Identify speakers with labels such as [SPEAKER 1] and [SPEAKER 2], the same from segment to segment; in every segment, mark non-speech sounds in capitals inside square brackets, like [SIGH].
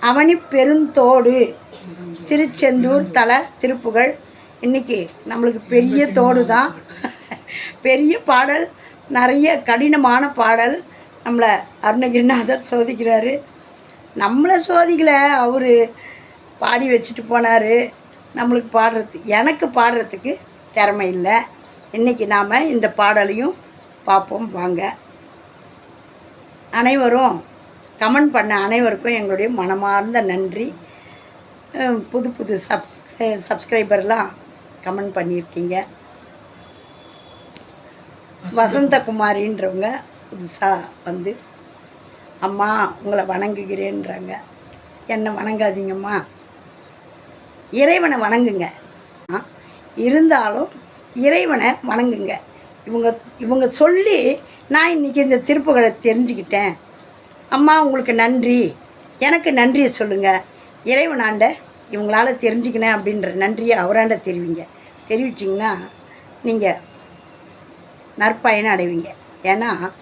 [SPEAKER 1] அவனி பெருந்தோடு. திருச்செந்தூர் தல திருப்புகழ். இன்னைக்கு நம்மளுக்கு பெரிய தோடு தான் பெரிய பாடல் நிறைய கடினமான பாடல் நம்மளை அருணகிரிநாதர் சோதிக்கிறாரு. நம்மளை சோதிக்கலை அவர் பாடி வச்சுட்டு போனார். நம்மளுக்கு பாடுறது எனக்கு பாடுறதுக்கு திறமை இல்லை. இன்றைக்கி நாம் இந்த பாடலையும் பார்ப்போம் வாங்க. அனைவரும் கமெண்ட் பண்ண அனைவருக்கும் எங்களுடைய மனமார்ந்த நன்றி. புது புது சப்ஸ்கிரை சப்ஸ்கிரைபர்லாம் கமெண்ட் பண்ணியிருக்கீங்க. வசந்தகுமாரின்றவங்க புதுசாக வந்து அம்மா உங்களை வணங்குகிறேன்றாங்க. என்னை வணங்காதீங்கம்மா. இறைவனை வணங்குங்க. ஆ, இருந்தாலும் இறைவனை வணங்குங்க. இவங்க இவங்க சொல்லி நான் இன்றைக்கி இந்த திருப்புகளை தெரிஞ்சுக்கிட்டேன். அம்மா உங்களுக்கு நன்றி. எனக்கு நன்றியை சொல்லுங்கள் இறைவனாண்ட இவங்களால தெரிஞ்சுக்கினேன் அப்படின்ற நன்றியை அவராண்ட தெரிவிங்க. தெரிவிச்சிங்கன்னா நீங்கள் நற்பயனை அடைவீங்க. ஏன்னா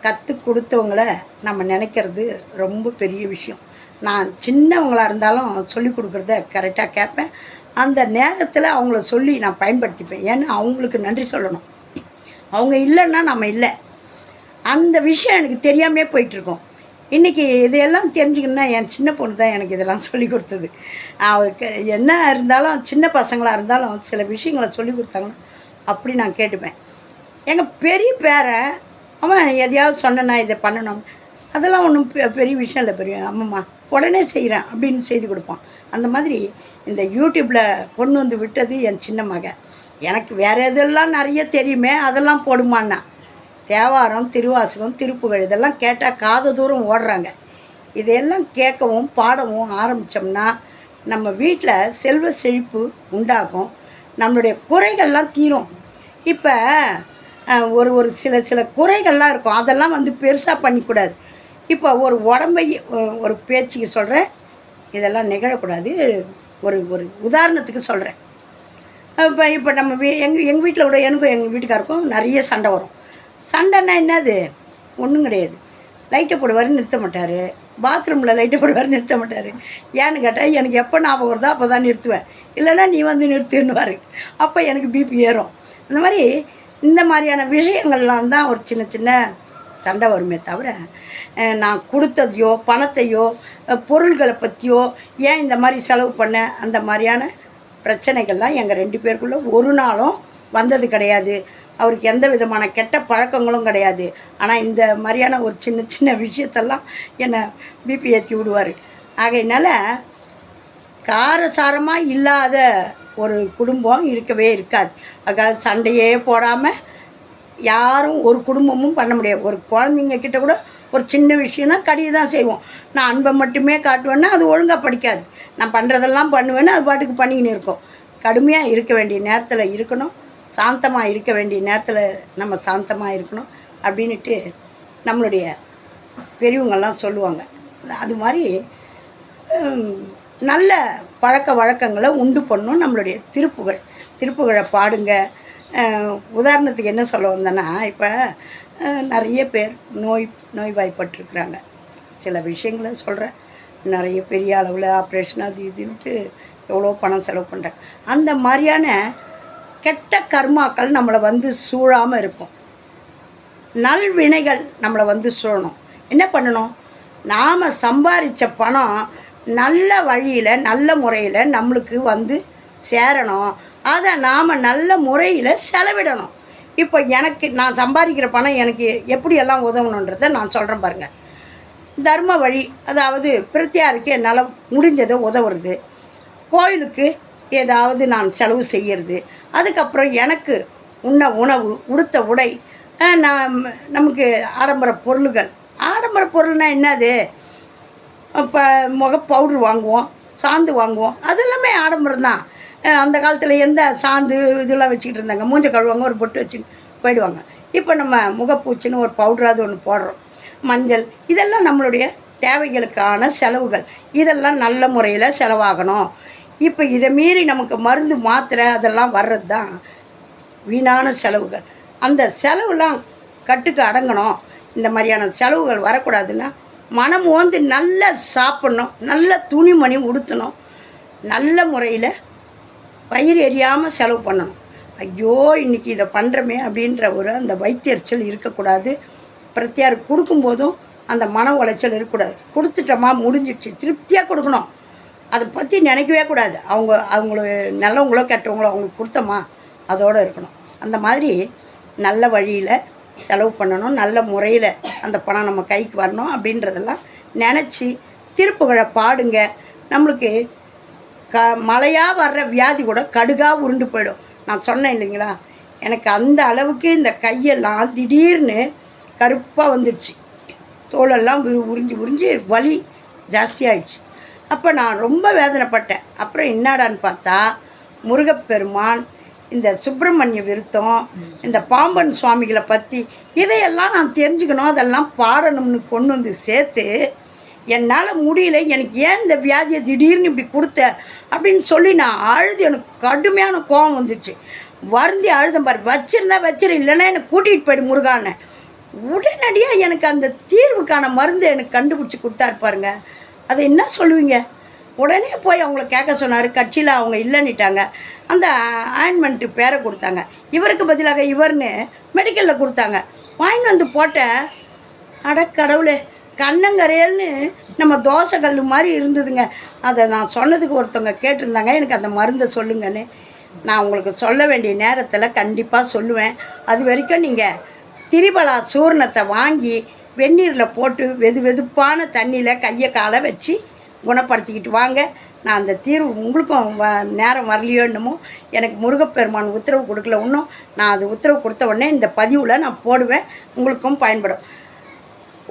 [SPEAKER 1] கற்றுக் கொடுத்தவங்கள நம்ம நினைக்கிறது ரொம்ப பெரிய விஷயம். நான் சின்னவங்களாக இருந்தாலும் சொல்லி கொடுக்குறத கரெக்டாக கேட்பேன். அந்த நேரத்தில் அவங்கள சொல்லி நான் பயன்படுத்திப்பேன். ஏன்னா அவங்களுக்கு நன்றி சொல்லணும். அவங்க இல்லைன்னா நம்ம இல்லை. அந்த விஷயம் எனக்கு தெரியாமே போயிட்டுருக்கோம் இன்றைக்கி இதையெல்லாம் தெரிஞ்சுக்கணுன்னா என் சின்ன பொண்ணு தான் எனக்கு இதெல்லாம் சொல்லி கொடுத்தது. அவருக்கு என்ன இருந்தாலும் சின்ன பசங்களாக இருந்தாலும் சில விஷயங்களை சொல்லி கொடுத்தாங்கன்னா அப்படி நான் கேட்டுப்பேன். எங்கள் பெரிய பேரன் அவன் எதையாவது சொன்னனா இதை பண்ணணும். அதெல்லாம் ஒன்றும் பெரிய விஷயம் இல்லை பெரிய அம்மம்மா உடனே செய்கிறேன் அப்படின்னு செய்து கொடுப்பான். அந்த மாதிரி இந்த யூடியூப்பில் கொண்டு வந்து விட்டது என் சின்ன மகன். எனக்கு வேறு எதெல்லாம் நிறைய தெரியுமே அதெல்லாம் போடுமான்னா. தேவாரம் திருவாசகம் திருப்புகழ் இதெல்லாம் கேட்டால் காத தூரம் ஓடுறாங்க. இதையெல்லாம் கேட்கவும் பாடவும் ஆரம்பித்தோம்னா நம்ம வீட்டில் செல்வ செழிப்பு உண்டாகும். நம்மளுடைய குறைகள்லாம் தீரும். இப்போ ஒரு ஒரு சில சில குறைகள்லாம் இருக்கும். அதெல்லாம் வந்து பெருசாக பண்ணிக்கூடாது. இப்போ ஒரு உடம்பை ஒரு பேச்சுக்கு சொல்கிறேன் இதெல்லாம் நிகழக்கூடாது. ஒரு ஒரு உதாரணத்துக்கு சொல்கிறேன் இப்போ இப்போ நம்ம வீ எங்கள் எங்கள் வீட்டில் கூட எனக்கும் எங்கள் வீட்டுக்காருக்கும் நிறைய சண்டை வரும். சண்டைன்னா என்னது? ஒன்றும் கிடையாது. லைட்டை போடுவார் நிறுத்த மாட்டார். பாத்ரூமில் லைட்டை போடுவார் நிறுத்த மாட்டார். ஏன்னு கேட்டால் எனக்கு எப்போ ஞாபகம் வருதோ அப்போ தான் நிறுத்துவேன். இல்லைன்னா நீ வந்து நிறுத்துன்னுவார். அப்போ எனக்கு பிபி ஏறும். இந்த மாதிரி இந்த மாதிரியான விஷயங்கள்லாம் தான் ஒரு சின்ன சின்ன சண்டை வருமே தவிர நான் கொடுத்ததையோ பணத்தையோ பொருள்களை பற்றியோ ஏன் இந்த மாதிரி செலவு பண்ண அந்த மாதிரியான பிரச்சனைகள்லாம் எங்கள் ரெண்டு பேருக்குள்ளே ஒரு நாளும் வந்தது கிடையாது. அவருக்கு எந்த விதமான கெட்ட பழக்கங்களும் கிடையாது. ஆனால் இந்த மாதிரியான ஒரு சின்ன சின்ன விஷயத்தெல்லாம் என்னை பிபி ஏற்றி விடுவார். ஆகையினால காரசாரமாக இல்லாத ஒரு குடும்பம் இருக்கவே இருக்காது. அதாவது சண்டையே போடாமல் யாரும் ஒரு குடும்பமும் பண்ண முடியாது. ஒரு குழந்தைங்க கிட்ட கூட ஒரு சின்ன விஷயம்னா கடியை தான் செய்வோம். நான் அன்பை மட்டுமே காட்டுவேன்னா அது ஒழுங்காக படிக்காது. நான் பண்ணுறதெல்லாம் பண்ணுவேன்னு அது பாட்டுக்கு பண்ணிக்கின்னு இருக்கும். கடுமையாக இருக்க வேண்டிய நேரத்தில் இருக்கணும். சாந்தமாக இருக்க வேண்டிய நேரத்தில் நம்ம சாந்தமாக இருக்கணும் அப்படின்ட்டு நம்மளுடைய பெரியவங்கள்லாம் சொல்லுவாங்க. அது மாதிரி நல்ல பழக்க வழக்கங்களை உண்டு பண்ணும் நம்மளுடைய திருப்புகழ் திருப்புகழை பாடுங்க. உதாரணத்துக்கு என்ன சொல்ல வந்தேன்னா இப்போ நிறைய பேர் நோய் நோய்வாய்ப்பட்டிருக்கிறாங்க. சில விஷயங்களை சொல்கிறேன் நிறைய பெரிய அளவில் ஆப்ரேஷன் அது இதுன்ட்டு எவ்வளோ பணம் செலவு பண்ணுறாங்க அந்த மாதிரியான கெட்ட கர்மாக்கள் நம்மளை வந்து சூழாமல் இருக்கும். நல்வினைகள் நம்மளை வந்து சூழணும். என்ன பண்ணணும்? நாம் சம்பாரித்த பணம் நல்ல வழியில் நல்ல முறையில் நம்மளுக்கு வந்து சேரணும். அதை நாம் நல்ல முறையில் செலவிடணும். இப்போ எனக்கு நான் சம்பாதிக்கிற பணம் எனக்கு எப்படியெல்லாம் உதவணுன்றதை நான் சொல்கிறேன் பாருங்கள் தர்ம வழி அதாவது பிரத்தியாருக்கு என்னால் முடிஞ்சதை உதவுறது. கோயிலுக்கு ஏதாவது நான் செலவு செய்கிறது அதுக்கப்புறம் எனக்கு உண்ண உணவு உடுத்த உடை அஹ், நாம் நமக்கு ஆடம்பர பொருள்கள். ஆடம்பர பொருள்னால் என்னது? இப்போ முக பவுட்ரு வாங்குவோம் சாந்து வாங்குவோம். அது எல்லாமே ஆடம்பரம் தான். அந்த காலத்தில் எந்த சாந்து இதெல்லாம் வச்சுக்கிட்டு இருந்தாங்க? மூஞ்ச கழுவாங்க ஒரு பொட்டு வச்சு போயிடுவாங்க. இப்போ நம்ம முகப்பூச்சின்னு ஒரு பவுடராது ஒன்று போடுறோம். மஞ்சள் இதெல்லாம் நம்மளுடைய தேவைகளுக்கான செலவுகள். இதெல்லாம் நல்ல முறையில் செலவாகணும். இப்போ இதை மீறி நமக்கு மருந்து மாத்திரை அதெல்லாம் வர்றது தான் வீணான செலவுகள். அந்த செலவுலாம் கட்டுக்கு அடங்கணும். இந்த மாதிரியான செலவுகள் வரக்கூடாதுன்னா மனம் வந்து நல்லா சாப்பிட்ணும். நல்ல துணிமணி உடுத்தணும். நல்ல முறையில் பயிர் எரியாமல் செலவு பண்ணணும். ஐயோ இன்றைக்கி இதை பண்ணுறமே அப்படின்ற ஒரு அந்த வைத்தியரிச்சல் இருக்கக்கூடாது. பிரத்தியாருக்கு கொடுக்கும்போதும் அந்த மன உளைச்சல் இருக்கக்கூடாது. கொடுத்துட்டோமா முடிஞ்சிடுச்சு. திருப்தியாக கொடுக்கணும். அதை பற்றி நினைக்கவே கூடாது. அவங்க அவங்களுக்கு நல்லவங்களோ கெட்டவங்களோ அவங்களுக்கு கொடுத்தோமா? அதோடு இருக்கணும். அந்த மாதிரி நல்ல வழியில் செலவு பண்ணணும். நல்ல முறையில் அந்த பணம் நம்ம கைக்கு வரணும் அப்படின்றதெல்லாம் நினச்சி திருப்புகழை பாடுங்க. நம்மளுக்கு க மழையாக வர்ற வியாதி கூட கடுகாக உருண்டு போயிடும். நான் சொன்னேன் இல்லைங்களா? எனக்கு அந்த அளவுக்கு இந்த கையெல்லாம் திடீர்னு கருப்பாக வந்துடுச்சு தோலெல்லாம் உறிஞ்சி உறிஞ்சி வலி ஜாஸ்தியாயிடுச்சு. அப்போ நான் ரொம்ப வேதனைப்பட்டேன். அப்புறம் என்னடான்னு பார்த்தா முருகப்பெருமான் இந்த சுப்பிரமணிய விருத்தம் இந்த பாம்பன் சுவாமிகளை பற்றி இதையெல்லாம் நான் தெரிஞ்சுக்கணும் அதெல்லாம் பாடணும்னு கொண்டு வந்து சேர்த்து என்னால் முடியல எனக்கு ஏன் இந்த வியாதியை திடீர்னு இப்படி கொடுத்த? அப்படின்னு சொல்லி நான் அழுது எனக்கு கடுமையான கோபம் வந்துச்சு. வருந்தி அழுதம் பாரு வச்சிருந்தா வச்சிரு இல்லைன்னா என்னை கூட்டிகிட்டு போயிடு முருகான உடனடியாக எனக்கு அந்த தீர்வுக்கான மருந்து எனக்கு கண்டுபிடிச்சி கொடுத்தாரு பாருங்க. அதை என்ன சொல்லுவீங்க? உடனே போய் அவங்கள கேட்க சொன்னார். கட்சியில் அவங்க இல்லைன்னுட்டாங்க. அந்த ஆயின்மெண்ட்டு பேரை கொடுத்தாங்க. இவருக்கு பதிலாக இவர்னு மெடிக்கலில் கொடுத்தாங்க. வாங்கிட்டு வந்து போட்டேன். அட கடவுளே கண்ணங்கரையல்னு நம்ம தோசை கல் மாதிரி இருந்ததுங்க. அதை நான் சொன்னதுக்கு ஒருத்தவங்க கேட்டிருந்தாங்க. எனக்கு அந்த மருந்தை சொல்லுங்கன்னு. நான் உங்களுக்கு சொல்ல வேண்டிய நேரத்தில் கண்டிப்பாக சொல்லுவேன். அது வரைக்கும் நீங்கள் திரிபலா சூர்ணத்தை வாங்கி வெந்நீரில் போட்டு வெது வெதுப்பான தண்ணியில் கையை காலை வச்சு குணப்படுத்திக்கிட்டு வாங்க. நான் அந்த தீர்வு உங்களுக்கும் வ நேரம் வரலையோ என்னமோ எனக்கு முருகப்பெருமான் உத்தரவு கொடுக்கல இன்னும் நான் அது உத்தரவு கொடுத்த உடனே இந்த பதிவில் நான் போடுவேன். உங்களுக்கும் பயன்படும்.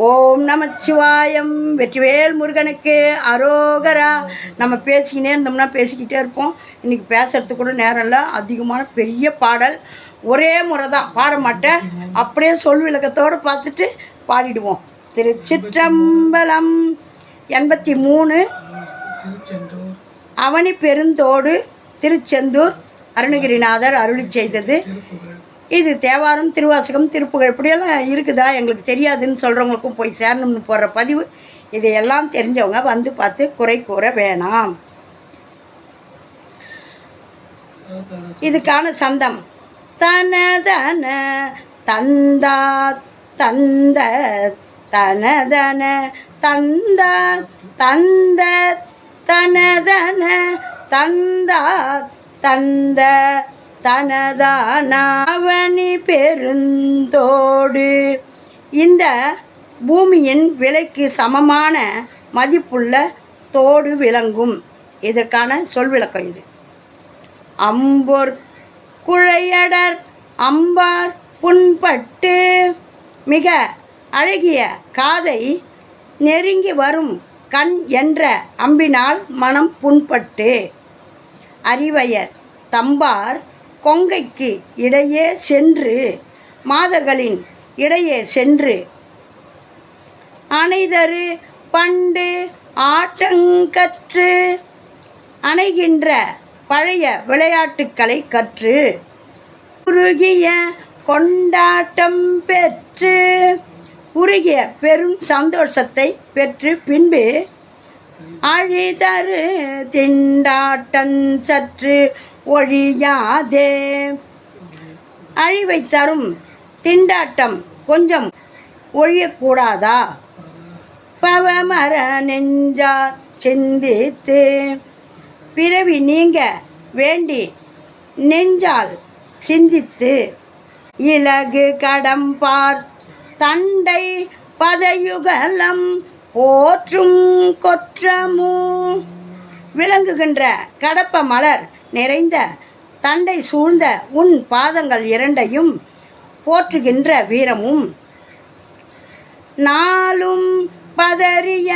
[SPEAKER 1] ஓம் நமச்சிவாயம். வெற்றிவேல் முருகனுக்கு அரோகரா. நம்ம பேசிக்கினே இருந்தோம்னா பேசிக்கிட்டே இருப்போம். இன்றைக்கி பேசுறதுக்கு கூட நேரம் இல்லை. அதிகமான பெரிய பாடல். ஒரே முறை தான் பாட மாட்டேன். அப்படியே சொல் விளக்கத்தோடு பார்த்துட்டு பாடிடுவோம். திருச்சிற்றம்பலம் எண்பத்தி மூணு அவனி பெருந்தோடு திருச்செந்தூர் அருணகிரிநாதர் அருளி செய்தது. இது தேவாரம் திருவாசகம் திருப்புகழ் இப்படியெல்லாம் இருக்குதா? எங்களுக்கு தெரியாதுன்னு சொல்கிறவங்களுக்கும் போய் சேரணும்னு போடுற பதிவு. இதையெல்லாம் தெரிஞ்சவங்க வந்து பார்த்து குறை கூற வேணாம். இதுக்கான சந்தம். தன தன தந்தா தந்த தனதன தந்த தந்த தனதன தந்தா தந்த தனதானவனி பெருந்தோடு. இந்த பூமியின் விலைக்கு சமமான மதிப்புள்ள தோடு விளங்கும். இதற்கான சொல் விளக்கம் இது. அம்பொர் குழையடர் அம்பார் புண்பட்டு மிக அழகிய காதை நெருங்கி வரும் கண் என்ற அம்பினால் மனம் புண்பட்டு. அறிவையர் தம்பார் கொங்கைக்கு இடையே சென்று மாதர்களின் இடையே சென்று. அணைதரு பண்டு ஆட்டங்கற்று அணைகின்ற பழைய விளையாட்டுக்களை கற்று. குறுகிய கொண்டாட்டம் பெற்று உருகிய பெரும் சந்தோஷத்தை பெற்று பின்பு அழிதரு திண்டாட்டம் சற்று ஒழியாதே. அழிவை தரும் திண்டாட்டம் கொஞ்சம் ஒழியக்கூடாதா? பவமர நெஞ்சார் சிந்தித்து பிறவி நீங்க வேண்டி நெஞ்சால் சிந்தித்து இலகு கடம்பார் தண்டை பதயுகலம் போற்றும் கொற்றமு. விளங்குகின்ற கடப்ப மலர் நிறைந்த தண்டை சூழ்ந்த உன் பாதங்கள் இரண்டையும் போற்றுகின்ற வீரமும் நாளும் பதறிய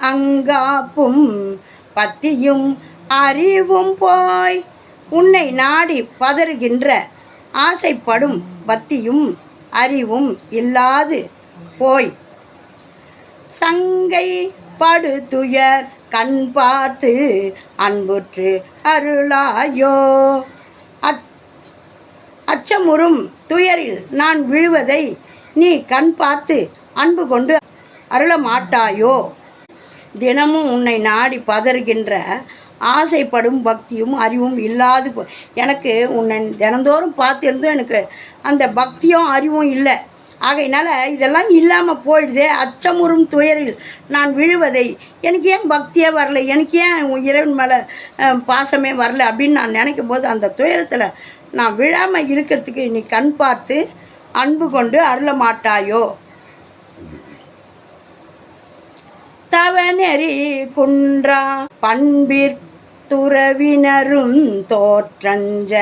[SPEAKER 1] அங்காப்பும் பத்தியும் அறிவும் போய் உன்னை நாடி பதறுகின்ற ஆசைப்படும் பத்தியும் அறிவும் இல்லாது போய். சங்கை படு துயர் கண் பார்த்து அன்புற்று அருளாயோ. அச் அச்சமுறும் துயரில் நான் விழுவதை நீ கண் பார்த்து அன்பு கொண்டு அருள மாட்டாயோ தினமும் உன்னை நாடி பதறுகின்ற ஆசைப்படும் பக்தியும் அறிவும் இல்லாது எனக்கு உன்னை தினந்தோறும் பார்த்துருந்தும் எனக்கு அந்த பக்தியும் அறிவும் இல்லை. ஆகையினால இதெல்லாம் இல்லாமல் போயிடுதே அச்சமுறும் துயரில் நான் விழுவதை. எனக்கு ஏன் பக்தியே வரல? எனக்கு ஏன் இறைவன் மேலே பாசமே வரல அப்படின்னு நான் நினைக்கும் போது அந்த துயரத்தில் நான் விழாமல் இருக்கிறதுக்கு நீ கண் பார்த்து அன்பு கொண்டு அருள மாட்டாயோ? தவநெறி குன்றா பண்பிற் துறவினரும் தோற்றஞ்ச.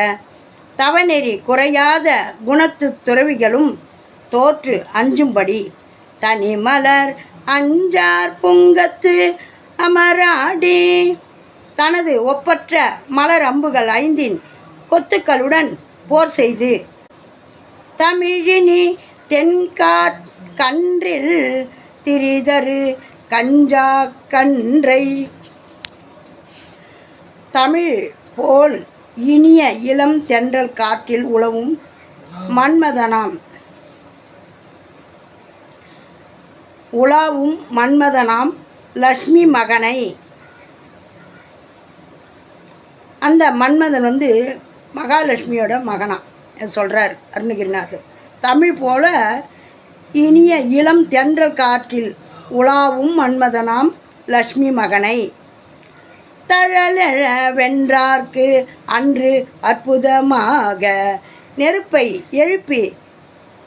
[SPEAKER 1] தவநெறி குறையாத குணத்து துறவிகளும் தோற்று அஞ்சும்படி தனிமலர் அஞ்சார் புங்கத்து அமராடி. தனது ஒப்பற்ற மலர் அம்புகள் ஐந்தின் கொத்துக்களுடன் போர் செய்து தமிழினி தென்காற் கன்றில் திரிதரு கஞ்சா கன்றை. தமிழ் போல் இனிய இளம் தென்றல் காற்றில் உழவும் மன்மதனாம். உலாவும் மன்மதனாம் லக்ஷ்மி மகனை. அந்த மன்மதன் வந்து மகாலட்சுமியோட மகனா சொல்கிறார் அருணகிரிநாதர். தமிழ் போல இனிய இளம் தென்றல் காற்றில் உலாவும் மன்மதனாம் லக்ஷ்மி மகனை. தழலழ வென்றார்க்கு அன்று அற்புதமாக நெருப்பை எழுப்பி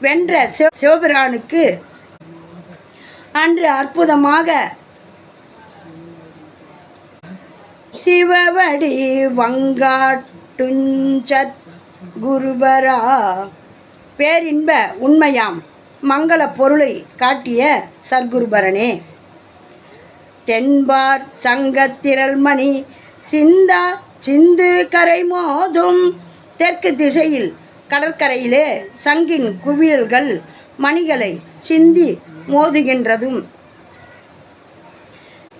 [SPEAKER 1] வென்ற சிவ சிவபிரானுக்கு அன்று அற்புதமாக சிவவடி வங்காட்டுஞ்சத் குருபரா பேரின்ப உண்மையாம் மங்கள பொருளை காட்டிய சர்க்குருபரனே தென்பார் சங்கத்திரள்மணி சிந்தா சிந்து கரை மோதும் தெற்கு திசையில் கடற்கரையிலே சங்கின் குவியல்கள் மணிகளை சிந்தி மோதுகின்றதும்.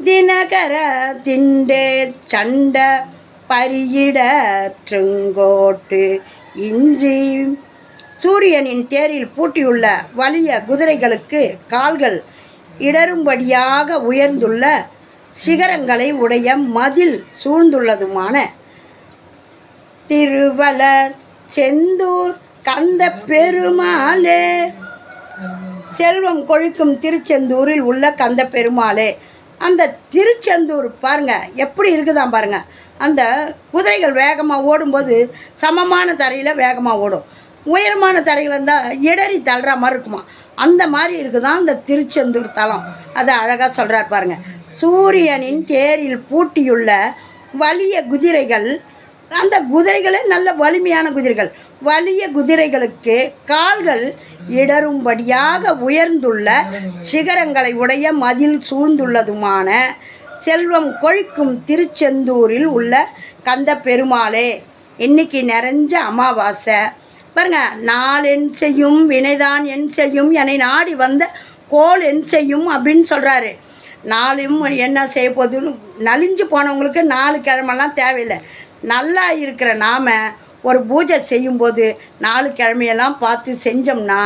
[SPEAKER 1] தினகர திண்டேர் சண்ட பரியிடற்றுங்கோட்டு இஞ்சி. சூரியனின் தேரில் பூட்டியுள்ள வலிய குதிரைகளுக்கு கால்கள் இடரும்படியாக உயர்ந்துள்ள சிகரங்களை உடைய மதில் சூழ்ந்துள்ளதுமான திருவலர் செந்தூர் கந்த பெருமாளே செல்வம் கொழிக்கும் திருச்செந்தூரில் உள்ள கந்த பெருமாளே அந்த திருச்செந்தூர் பாருங்க எப்படி இருக்குதாம் பாருங்க. அந்த குதிரைகள் வேகமாக ஓடும்போது சமமான தரையில் வேகமாக ஓடும். உயரமான தரையில் இருந்தால் இடறி தள்ளுற மாதிரி இருக்குமா. அந்த மாதிரி இருக்குதான் அந்த திருச்செந்தூர் தலம். அதை அழகாக சொல்கிறார் பாருங்க. சூரியனின் தேரில் பூட்டியுள்ள வலிய குதிரைகள் அந்த குதிரைகளே நல்ல வலிமையான குதிரைகள். வலிய குதிரைகளுக்கு கால்கள் இடரும்படியாக உயர்ந்துள்ள சிகரங்களை உடைய மதில் சூழ்ந்துள்ளதுமான செல்வம் கொழிக்கும் திருச்செந்தூரில் உள்ள கந்த பெருமாளே இன்னைக்கு நிறைஞ்ச அமாவாசை. பாருங்க நாள் என் செய்யும் வினைதான் என் செய்யும் என்னை நாடி வந்த கோல் என் செய்யும் அப்படின்னு சொல்கிறாரு நாளும் என்ன செய்ய போகுதுன்னு நலிஞ்சு போனவங்களுக்கு நாலு கிழமெல்லாம் தேவையில்லை. நல்லா இருக்கிற நாம் ஒரு பூஜை செய்யும்போது நாலு கிழமையெல்லாம் பார்த்து செஞ்சோம்னா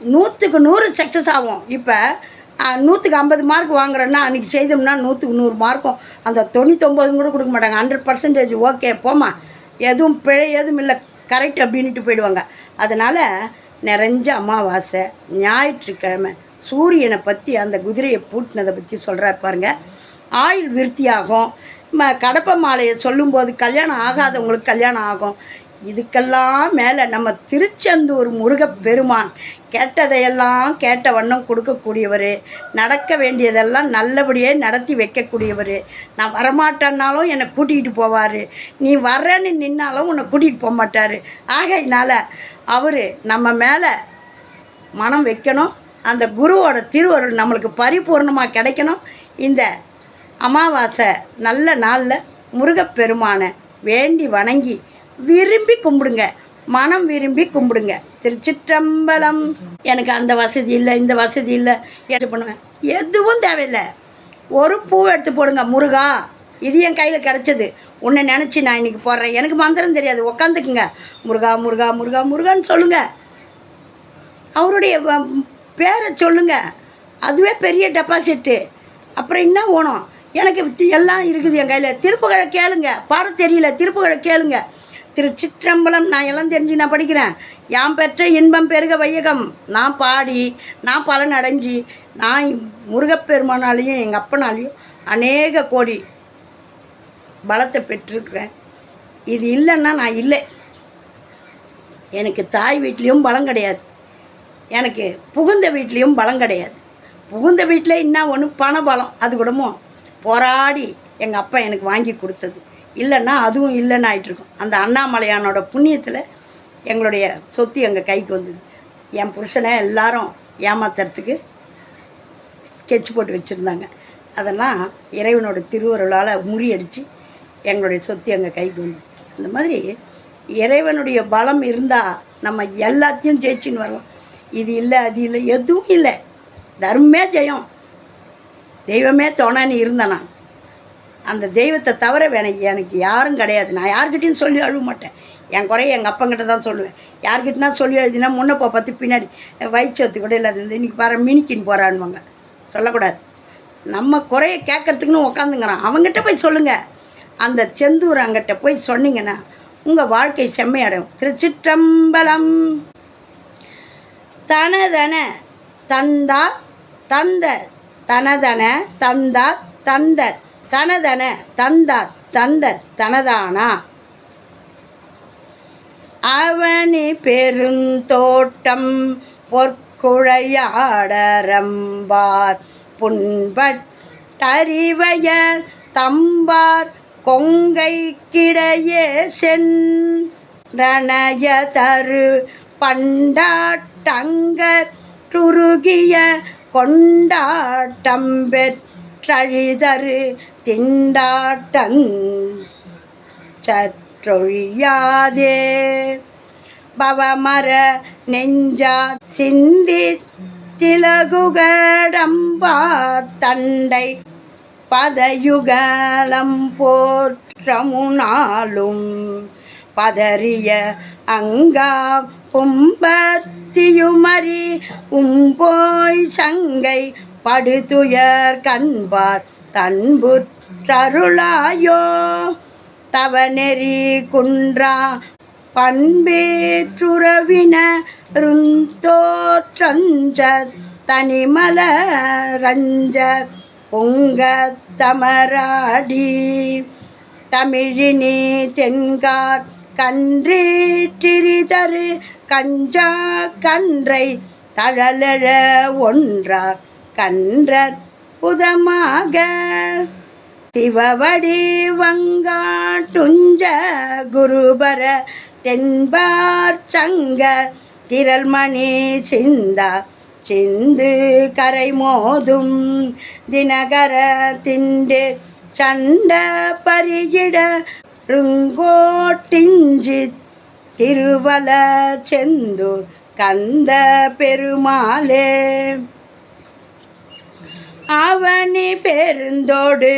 [SPEAKER 1] நூற்றுக்கு நூறு சக்ஸஸ் ஆகும். இப்போ நூற்றுக்கு ஐம்பது மார்க் வாங்குறோன்னா அன்றைக்கி செய்தோம்னா நூற்றுக்கு நூறு மார்க்கும் அந்த தொண்ணூத்தொம்பது கூட கொடுக்க மாட்டாங்க. ஹண்ட்ரட் பர்சன்டேஜ் ஓகே போம்மா. எதுவும் பிழை எதுவும் இல்லை. கரெக்ட் அப்படின்ட்டு போயிடுவாங்க. அதனால் நிறைஞ்ச அமாவாசை ஞாயிற்றுக்கிழமை சூரியனை பற்றி அந்த குதிரையை பூட்டினதை பற்றி சொல்கிறார் பாருங்க. ஆயுள் விருத்தியாகும். ம கடப்ப மாலையை சொல்லும்போது கல்யாணம் ஆகாதவங்களுக்கு கல்யாணம் ஆகும். இதுக்கெல்லாம் மேலே நம்ம திருச்செந்தூர் முருகப்பெருமான் கேட்டதையெல்லாம் கேட்ட வண்ணம் கொடுக்கக்கூடியவர் நடக்க வேண்டியதெல்லாம் நல்லபடியே நடத்தி வைக்கக்கூடியவர். நான் வரமாட்டேன்னாலும் என்னை கூட்டிகிட்டு போவார். நீ வர்றேன்னு நின்னாலும் உன்னை கூட்டிகிட்டு போக மாட்டார். ஆகையினால் அவர் நம்ம மேலே மனம் வைக்கணும். அந்த குருவோட திருவருள் நம்மளுக்கு பரிபூர்ணமாக கிடைக்கணும். இந்த அமாவாசை நல்ல நாளில் முருகப்பெருமானை வேண்டி வணங்கி விரும்பி கும்பிடுங்க. மனம் விரும்பி கும்பிடுங்க. திருச்சிற்றம்பலம். எனக்கு அந்த வசதி இல்லை இந்த வசதி இல்லை. எது பண்ணுவேன்? எதுவும் தேவையில்லை. ஒரு பூ எடுத்து போடுங்க முருகா. இது என் கையில் கிடச்சது. உன்னை நினச்சி நான் இன்றைக்கி போடுறேன். எனக்கு மந்திரம் தெரியாது. உக்காந்துக்குங்க. முருகா முருகா முருகா முருகான்னு சொல்லுங்கள் அவருடைய பேரை சொல்லுங்கள் அதுவே பெரிய டெபாசிட்டு அப்புறம் என்ன ஓணும் எனக்கு எல்லாம் இருக்குது என் கையில். திருப்புகழை கேளுங்க. பாட தெரியல. திருப்புகழை கேளுங்க. திருச்சிற்றம்பலம் நான் எல்லாம் தெரிஞ்சு நான் படிக்கிறேன். யாம் பெற்ற இன்பம் பெருக வையகம். நான் பாடி நான் பலன் அடைஞ்சு நான் முருகப்பெருமானாலையும் எங்கள் அப்பனாலையும் அநேக கோடி பலத்தை பெற்றிருக்கிறேன். இது இல்லைன்னா நான் இல்லை. எனக்கு தாய் வீட்லேயும் பலம் கிடையாது. எனக்கு புகுந்த வீட்லேயும் பலம் கிடையாது. புகுந்த வீட்டில் என்ன ஒன்று பண பலம் அது கூடமோ போராடி எங்கள் அப்பா எனக்கு வாங்கி கொடுத்தது. இல்லைன்னா அதுவும் இல்லைன்னு ஆயிட்டிருக்கும். அந்த அண்ணாமலையானோட புண்ணியத்தில் எங்களுடைய சொத்து எங்கள் கைக்கு வந்தது. என் புருஷனை எல்லாரும் ஏமாத்துறதுக்கு ஸ்கெட்ச் போட்டு வச்சுருந்தாங்க. அதெல்லாம் இறைவனோட திருவருளால் முறியடித்து எங்களுடைய சொத்து எங்கள் கைக்கு வந்தது. அந்த மாதிரி இறைவனுடைய பலம் இருந்தால் நம்ம எல்லாத்தையும் ஜெயிச்சுன்னு வரலாம். இது இல்லை அது இல்லை எதுவும் இல்லை. தர்மே ஜெயம். தெய்வமே துணைன்னு இருந்தேன் நான். அந்த தெய்வத்தை தவிர வேணை எனக்கு யாரும் கிடையாது. நான் யார்கிட்டையும் சொல்லி அழுவ மாட்டேன். என் குறைய எங்கள் அப்பங்கிட்ட தான் சொல்லுவேன். யார்கிட்டனா சொல்லி எழுதினா முன்னப்போ பார்த்து பின்னாடி. வயிற்று கூட இல்லாத இருந்து இன்றைக்கி பாரு மினிக்கின்னு போகிறான்வாங்க சொல்லக்கூடாது. நம்ம குறைய கேட்கறதுக்குன்னு உக்காந்துங்கிறான். அவங்ககிட்ட போய் சொல்லுங்கள் அந்த செந்தூர் அங்கிட்ட போய் சொன்னீங்கன்னா உங்கள் வாழ்க்கை செம்மையடையும். திருச்சிற்றம்பலம். தனதன தந்தா தந்த தனதன தந்தா தந்த. தனதன தந்த தந்த தனதானா? அவனி பெருந்தோட்டம் பொற்குழையாடரம்பார். புண்பட்டறிவையர் தம்பார் கொங்கை கிடையே சென்றனைய தரு பண்டாட்டங்கர் துருகிய கொண்டாட்டம் பெற்றழிதரு திண்டாட்டங் சற்றொழியாதே. பவமர நெஞ்சா சிந்தி திலகுகடம்பார் தண்டை பதயுகலம் போற்றமுனாலும் பதறிய அங்கா பும்பத்தியுமறி உம்போய் சங்கை படுதுயர் கண்பார் தன்புற்றருளாயோ? தவநெறி குன்றா? பண்பேற்றுறவின ருந்தோற்றஞ்ச தனிமலரஞ்ச பொங்க தமராடி? தமிழினி தென்கார் கன்றேற்றிரிதரு கஞ்சா கன்றை தழலழ ஒன்றார்? கன்றற் அற்புதமாக. சிவவடி வங்காட்டுஞ்ச குருபர தென்பார் சங்க திரள்மணி சிந்தா சிந்து கரை மோதும் தினகர திண்டு சண்ட பரியிட ருங்கோட்டிஞ்சி திருவல செந்தூர் கந்த பெருமாளே. அவனி பெருந்தோடு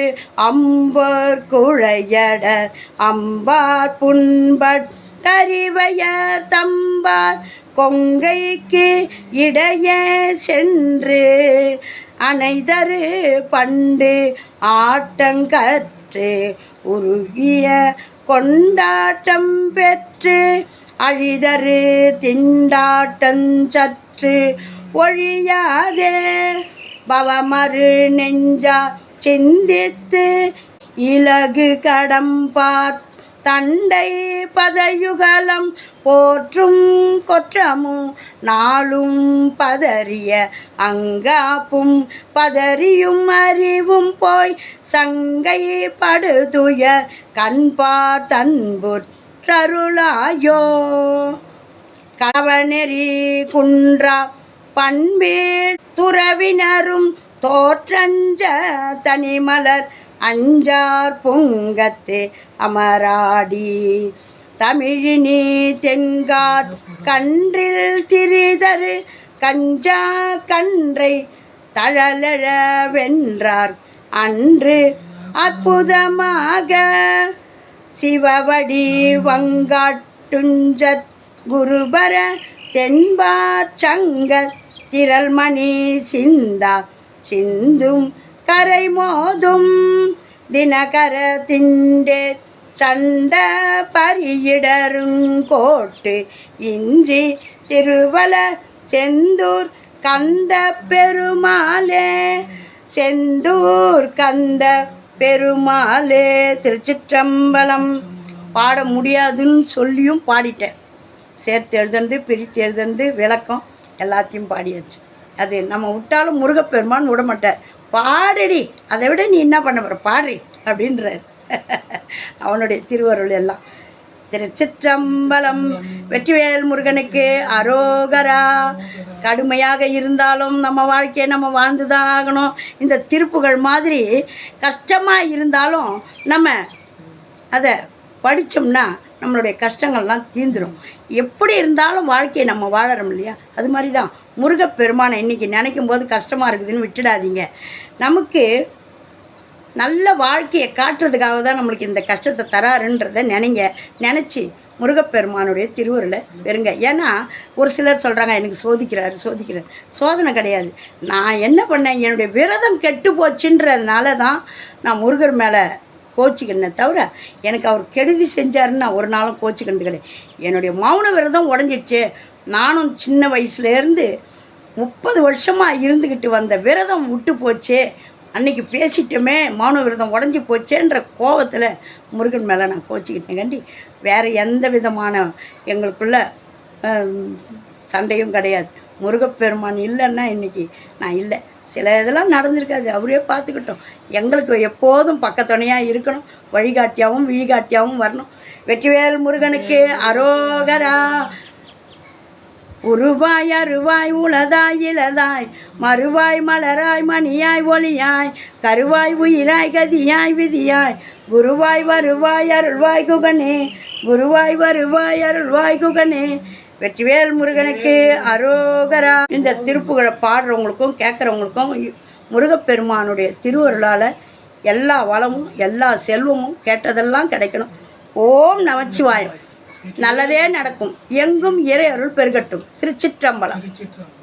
[SPEAKER 1] அம்பர் குழையட அம்பார் புண்பட் புண்பட்டறிவையர் தம்பார் கொங்கைக்கு இடையே சென்று அனைதரு பண்டு ஆட்டங்கற்று உருகிய கொண்டாட்டம் பெற்று அழிதரு திண்டாட்டஞ்சற்று ஒழியாதே. பவமரு நெஞ்சா சிந்தித்து இலகு கடம்பார் தண்டை பதயுகலம் போற்றும் கொற்றமும் நாளும் பதறிய அங்காப்பும் பதறியும் அறிவும் போய் சங்கை படுதுய கண்பார் தன்புற்றருளாயோ. கவனெறி குன்றா பண்பேல் துறவினரும் தோற்றஞ்ச தனிமலர் அஞ்சார் பொங்கத்தே அமராடி. தமிழினி தென்கார் கன்றில் திரிதரு கஞ்சா கன்றை தழலழ வென்றார். அன்று அற்புதமாக சிவவடி வங்காட்டுஞ்சத் குருபர தென்பார் திரள் மணி சிந்தா சிந்தும் கரை மோதும். தினகர திண்டே சண்ட பரியிடருங்கோட்டு இஞ்சி திருவல செந்தூர் கந்த பெருமாளே. செந்தூர் கந்த பெருமாளே திருச்சிற்றம்பலம். பாட முடியாதுன்னு சொல்லியும் பாடிட்டேன். சேர்த்து எழுதுனது பிரித்து எழுதுனது விளக்கம். எல்லாத்தையும் பாடியாச்சு. அது நம்ம விட்டாலும் முருகப்பெருமான் விட மாட்டார். பாடுடி அதை விட நீ என்ன பண்ண போகிற பாடுறி அப்படின்றார். [LAUGHS] அவனுடைய திருவருள் எல்லாம். திருச்சிற்றம்பலம் வெற்றிவேல் முருகனுக்கு அரோகரா. கடுமையாக இருந்தாலும் நம்ம வாழ்க்கையை நம்ம வாழ்ந்து தான் ஆகணும். இந்த திருப்புகள் மாதிரி கஷ்டமாக இருந்தாலும் நம்ம அதை படித்தோம்னா நம்மளுடைய கஷ்டங்கள்லாம் தீந்துடும் எப்படி இருந்தாலும் வாழ்க்கையை நம்ம வாழறோம் இல்லையா? அது மாதிரி தான் முருகப்பெருமானை இன்னைக்கு நினைக்கும் போது கஷ்டமாக இருக்குதுன்னு விட்டுடாதீங்க. நமக்கு நல்ல வாழ்க்கையை காட்டுறதுக்காக தான் நம்மளுக்கு இந்த கஷ்டத்தை தராருன்றதை நினைங்க. நினச்சி முருகப்பெருமானுடைய திருவுருளை பெறுங்க. ஏன்னா ஒரு சிலர் சொல்கிறாங்க எனக்கு சோதிக்கிறாரு சோதிக்கிறார். சோதனை கிடையாது. நான் என்ன பண்ணேன்? என்னுடைய விரதம் கெட்டு போச்சுன்றதுனால தான் நான் முருகர் மேலே கோச்சிக்கினே தவிர எனக்கு அவர் கெடுதி செஞ்சாருன்னு நான் ஒரு நாளும் கோச்சிக்கினது கிடையாது. என்னுடைய மௌன விரதம் உடஞ்சிடுச்சு. நானும் சின்ன வயசுலேருந்து முப்பது வருஷமாக இருந்துக்கிட்டு வந்த விரதம் விட்டு போச்சே அன்னைக்கு பேசிட்டோமே மௌன விரதம் உடஞ்சி போச்சேன்ற கோவத்தில் முருகன் மேலே நான் கோச்சிக்கிட்டேன். கண்டி வேறு எந்த விதமான எங்களுக்குள்ள சண்டையும் கிடையாது. முருகப்பெருமான் இல்லைன்னா இன்றைக்கி நான் இல்லை. சில இதெல்லாம் நடந்திருக்காது. அவரே பார்த்துக்கிட்டோம். எங்களுக்கு எப்போதும் பக்கத்துணையாக இருக்கணும். வழிகாட்டியாகவும் விழிகாட்டியாகவும் வரணும். வெற்றிவேல் முருகனுக்கு அரோகரா. உருவாய் அருவாய் உளதாய் இளதாய். மறுவாய் மலராய் மணியாய் ஒளியாய். கருவாய் உயிராய் கதியாய் விதியாய். குருவாய் வருவாய் அருள்வாய் குகனே. குருவாய் வருவாய் அருள்வாய் குகனே. வெற்றிவேல் முருகனுக்கு அரோகரா. இந்த திருப்புகழை பாடுறவங்களுக்கும் கேட்குறவங்களுக்கும் முருகப்பெருமானுடைய திருவருளால் எல்லா வளமும் எல்லா செல்வமும் கேட்டதெல்லாம் கிடைக்கணும். ஓம் நமச்சிவாயம். நல்லதே நடக்கும். எங்கும் இறை அருள் பெருகட்டும். திருச்சிற்றம்பலம்.
[SPEAKER 2] திருச்சிற்றம்பலம்.